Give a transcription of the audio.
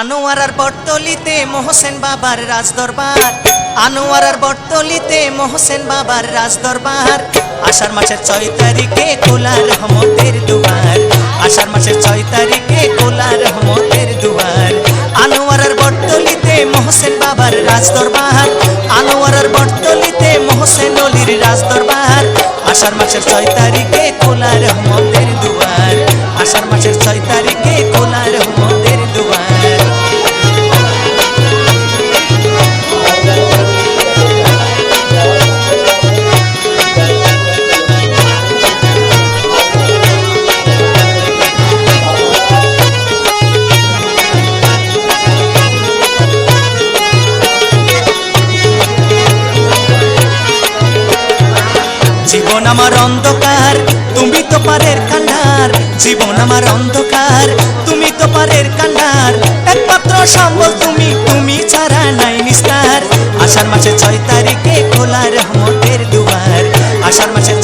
আনোয়ারার বটতলিতে মোহসেন বাবার রাজদরবার। আনোয়ারার বটতলিতে মোহসেন বাবার রাজদরবার। আষাঢ় মাসের ছয় তারিখে কোলা রহমতের দুয়ার। আষাঢ় মাসের ছয় তারিখে কোলা রহমতের দুয়ার। আনোয়ারার বটতলিতে মোহসেন বাবার রাজদরবার। আনোয়ারার বটতলিতে মোহসেন অলির রাজদরবার। আষাঢ় মাসের ছয় তারিখে কোলা জীবন আমার অন্ধকার, তুমি তো পারের কান্ডার জীবন আমার অন্ধকার, তুমি তো পারের কান্ডার একমাত্র সম্বল তুমি তুমি ছাড়া নাই নিস্তার। আষাঢ় মাসে ছয় তারিখে খোলার রহমতের দুবার আষাঢ় মাসে